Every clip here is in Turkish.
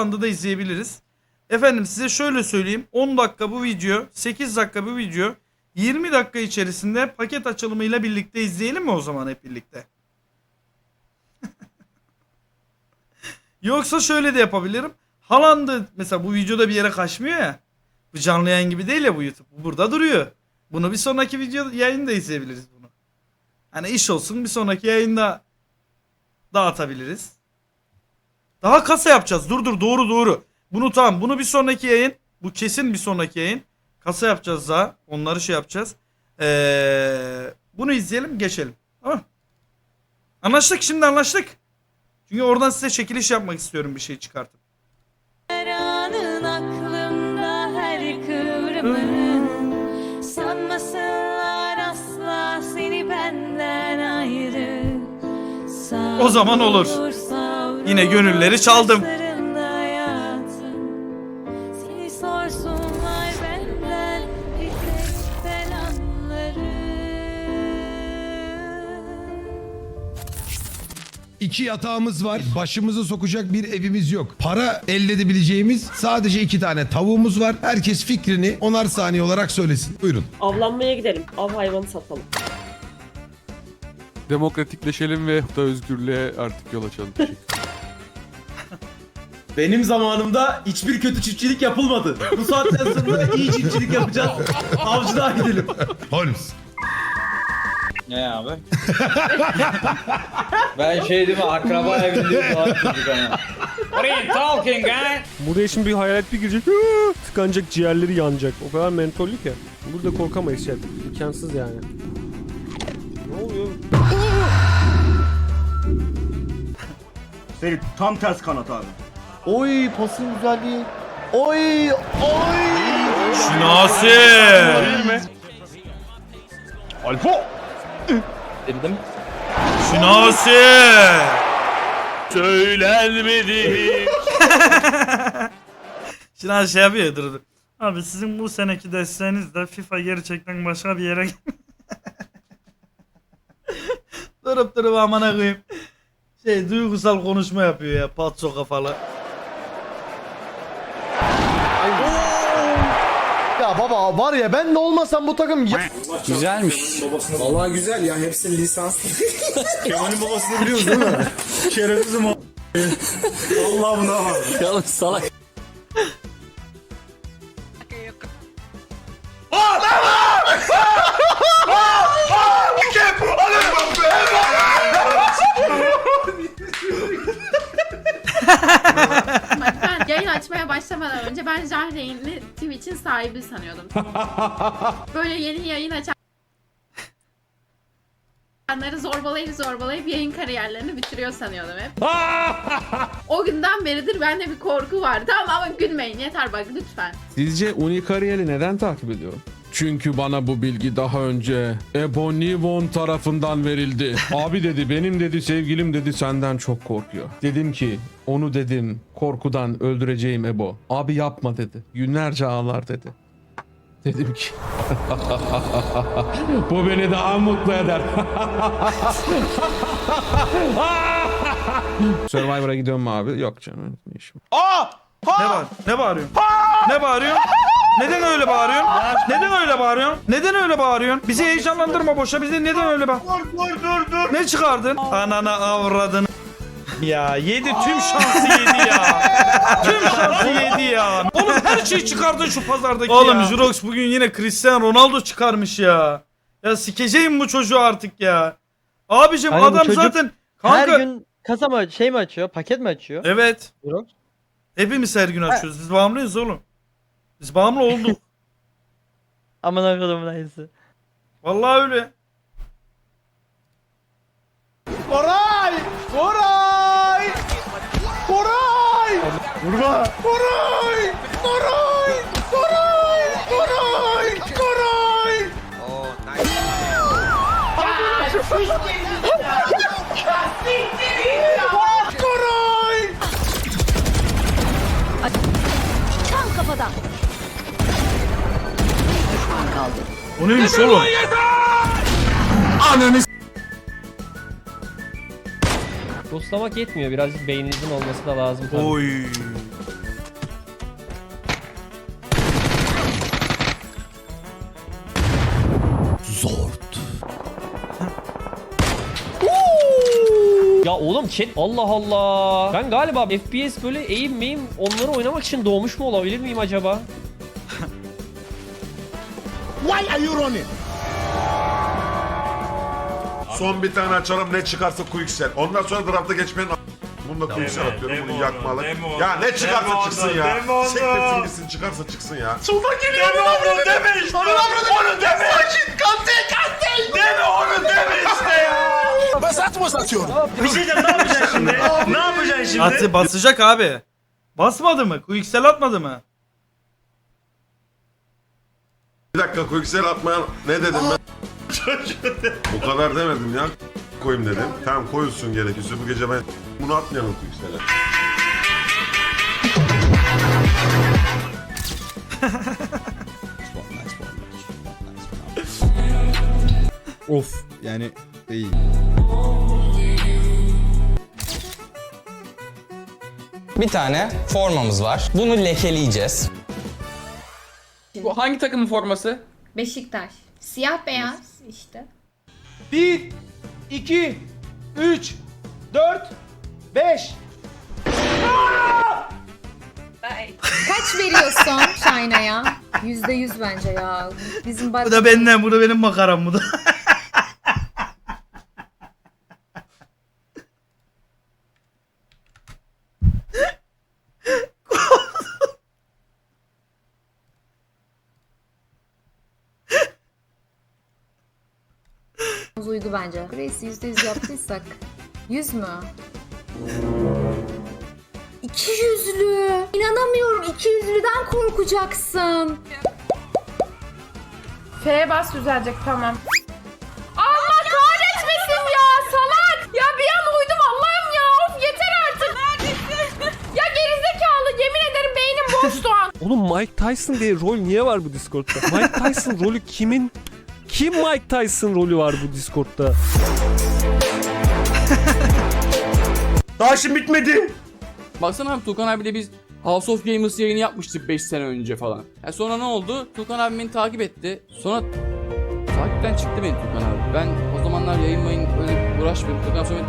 anda da izleyebiliriz. Efendim size şöyle söyleyeyim. 10 dakika bu video, 8 dakika bu video. 20 dakika içerisinde paket açılımıyla birlikte izleyelim mi o zaman hep birlikte? Yoksa şöyle de yapabilirim. Haaland'ı mesela bu videoda bir yere kaçmıyor ya. Bu canlı yayın gibi değil ya bu YouTube. Bu burada duruyor. Bunu bir sonraki video yayında izleyebiliriz bunu. Hani iş olsun bir sonraki yayında dağıtabiliriz. Daha kasa yapacağız. Dur dur doğru doğru. Bunu tamam. Bunu bir sonraki yayın. Bu kesin bir sonraki yayın. Kasa yapacağız daha. Onları şey yapacağız. Ee, bunu izleyelim geçelim. Tamam. Anlaştık şimdi anlaştık. Çünkü oradan size çekiliş yapmak istiyorum bir şey çıkartıp. O zaman olur. Yine gönülleri çaldım. İki yatağımız var. Başımızı sokacak bir evimiz yok. Para elde edebileceğimiz sadece iki tane tavuğumuz var. Herkes fikrini onar saniye olarak söylesin. Buyurun. Avlanmaya gidelim. Av hayvanı satalım. Demokratikleşelim ve da özgürlüğe artık yol açalım. Benim zamanımda hiçbir kötü çiftçilik yapılmadı. Bu saatten sonra iyi çiftçilik yapacağız. Avcılığa gidelim. Holmes. Ne abi? ben şey değil mi akraba evliliği falan. What are you talking guy? Buraya şimdi bir hayalet bir girecek. "Aa!" Tıkanacak ciğerleri yanacak. O kadar mentollü ki. Burada korkamayız chat. İmkansız yani. Ne oluyor? Ferit tam ters kanat abi. Oy pasın güzelliği. Oy oy. Şinasi. Alpo! Dedim. Şinasi. Söylenmedi. Şimdi şey yapıyor ya, dur dur. Abi sizin bu seneki desteğiniz de FIFA gerçekten başka bir yere Durup durup amına koyayım. Şey duygusal konuşma yapıyor ya patso kafalı. Ya var ya ben de olmasam bu takım ya... Güzelmiş. Vallahi güzel ya hepsi lisanslı. Kemal'in babasını biliyoruz değil mi? Şerefsizim o. Allah buna var. Yalnız salak. Yayın açmaya başlamadan önce ben Jahreyn'i Twitch'in sahibi sanıyordum. Böyle yeni yayın açanları zorbalayıp zorbalayıp yayın kariyerlerini bitiriyor sanıyordum hep. o günden beridir bende bir korku var. Tamam ama gülmeyin yeter bak lütfen. Sizce Unikariyeli neden takip ediyor? Çünkü bana bu bilgi daha önce Ebonivon tarafından verildi. Abi dedi benim dedi sevgilim dedi senden çok korkuyor. Dedim ki onu dedim korkudan öldüreceğim Ebo. Abi yapma dedi. Günlerce ağlar dedi. Dedim ki bu beni daha mutlu eder. Survivor'a gidiyorum mu abi? Yok canım. Ne işim? Ne var? Ne bağırıyorsun? Ne bağırıyorsun? Neden öyle bağırıyorsun? Neden öyle bağırıyorsun? Neden öyle bağırıyorsun? Bizi heyecanlandırma boşa. Bizi neden öyle bağır? Dur dur dur dur. Ne çıkardın? Anana avradın. Ya yedi tüm şansı yedi ya. tüm şansı yedi ya. Oğlum her şeyi çıkardın şu pazardaki Oğlum Jurox bugün yine Cristiano Ronaldo çıkarmış ya. Ya sikeceğim bu çocuğu artık ya. Abicim Hani bu adam çocuk zaten kanka. Her gün kasa mı şey mi açıyor paket mi açıyor? Evet. Jurox? Hepimiz her gün açıyoruz. Biz bağımlıyız oğlum. Biz bağımlı olduk. Aman akıllım neyse. Vallahi öyle. Koray! Koray! Koray! Vurma! Koray! Koray! neymiş oğlum? Ananı Dostlamak yetmiyor. Birazcık beyninizin olması da lazım. Tabii. Oy. Zord. Ya oğlum chat Allah Allah. Ben galiba FPS böyle eğim miyim onları oynamak için doğmuş mu olabilir miyim acaba? Son bir tane açalım ne çıkarsa Quicksel. Ondan sonra drafta geçmenin bunu da Quicksel atıyorum bunu yakmalı. Ya ne çıkarsa çıksın ya. Sektirsin gitsin çıkarsa çıksın ya. Soldan geliyor onu onu deme işte. Onu onu deme. Sakin kantel kantel. Deme onu deme işte ya. Ben saçma satıyorum. Bir şey diyeceğim ne yapacaksın şimdi? ne yapacaksın şimdi? Atı basacak abi. Basmadı mı? Quicksel atmadı mı? Bir dakika Quicksel atmayan ne dedim ben? Bu kadar demedim ya. Koyayım dedim. Tamam koyulsun gerekirse bu gece ben bunu atmayalım Quicksel'e. Of yani değil. Bir tane formamız var. Bunu lekeleyeceğiz. Bu hangi takımın forması? Beşiktaş. Siyah beyaz işte. 1, 2, 3, 4, 5. Kaç veriyorsun Şahina'ya? Yüzde yüz bence ya. Bizim Bu da benden, bu da benim makaram bu da. uydu bence. Grace yüzde yüz yaptıysak. Yüz mü? İki yüzlü. İnanamıyorum iki yüzlüden korkacaksın. F'ye bas düzelecek tamam. Allah kahretmesin ya salak. Ya bir an uydum Allah'ım ya. Of yeter artık. ya gerizekalı yemin ederim beynim boş şu an. Oğlum Mike Tyson diye rol niye var bu Discord'da? Mike Tyson rolü kimin? Kim Mike Tyson rolü var bu Discord'da? Daha şimdi bitmedi. Baksana abi Tukan abiyle biz House of Gamers yayını yapmıştık 5 sene önce falan. E sonra ne oldu? Tukan abi beni takip etti. Sonra takipten çıktı beni Tukan abi. Ben o zamanlar yayın mayın öyle uğraşmıyordum. Tukan sonra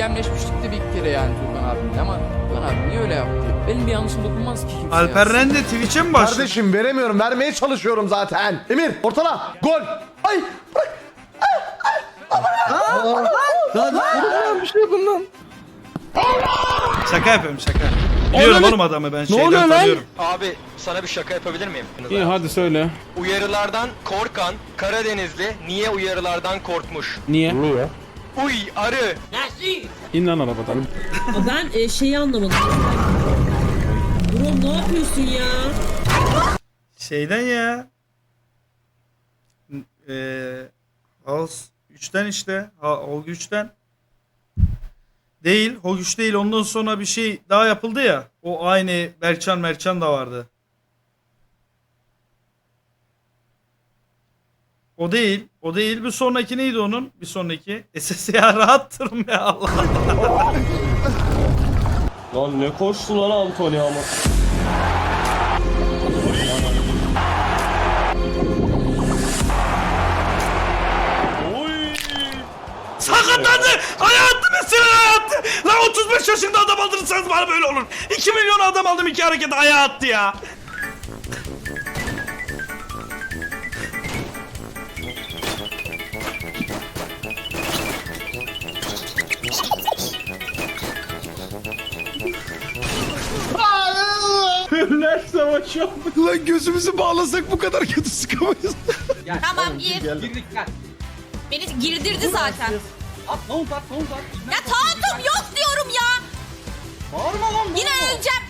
DM'leşmiştik de bir kere yani Tukan abimle ama Tukan abi niye öyle yaptı? Benim bir yanlışım dokunmaz ki kimseye. Alper Rende Twitch'e mi başladı? Kardeşim veremiyorum. Vermeye çalışıyorum zaten. Emir ortala. Gol. Ay bırak. Şaka yapıyorum şaka. Biliyorum oğlum adamı ben şeyden oluyor lan? tanıyorum. Abi sana bir şaka yapabilir miyim? İyi hadi söyle. Uyarılardan korkan Karadenizli niye uyarılardan korkmuş? Niye? Uy arı. İn lan arabadan. Ben şeyi anlamadım. Bro ne yapıyorsun ya? Şeyden ya. Eee House 3'ten işte. Ha, o güçten. Değil. O güç değil. Ondan sonra bir şey daha yapıldı ya. O aynı Berçan Merçan da vardı. O değil. O değil. Bir sonraki neydi onun? Bir sonraki. SSA rahattırım ya Allah. Lan ne koştu lan Antonio ama. Sakatlandı. Hayattı mesela hayattı. Lan 35 yaşında adam aldırırsanız bana böyle olur. 2 milyon adam aldım iki hareket ayağa attı ya. Ölüler savaşı Lan gözümüzü bağlasak bu kadar kötü sıkamayız. Tamam gir. Beni girdirdi zaten. Ya tahakküm yok diyorum ya. Yine öleceğim.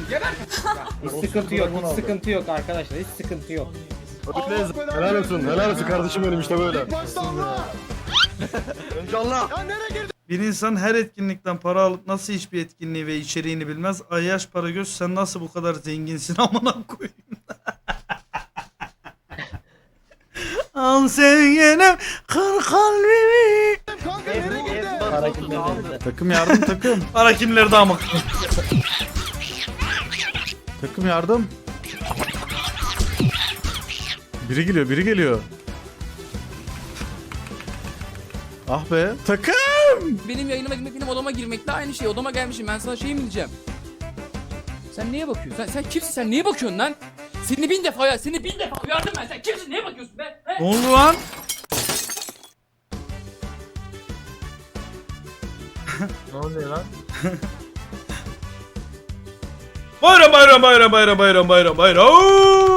Hiç sıkıntı yok, hiç sıkıntı yok arkadaşlar, hiç sıkıntı yok. Helal olsun. Helal olsun kardeşim benim işte böyle. Bir insan her etkinlikten para alıp nasıl hiçbir etkinliği ve içeriğini bilmez. Ayyaş Paragöz sen nasıl bu kadar zenginsin amına koyayım. Al sevgilim kır kalbimi. Takım yardım takım. Para kimlerde ama. takım yardım. Biri geliyor biri geliyor. Ah be. Takım. Benim yayınıma girmek benim odama girmekle aynı şey. Odama gelmişim ben sana şey mi diyeceğim? Sen neye bakıyorsun? Sen, sen kimsin sen neye bakıyorsun lan? Seni bin defa ya seni bin defa uyardım ben. Sen kimsin neye bakıyorsun be? He? Ne oldu lan? Ne oluyor lan? Bayram bayram bayram bayram bayram bayram bayram.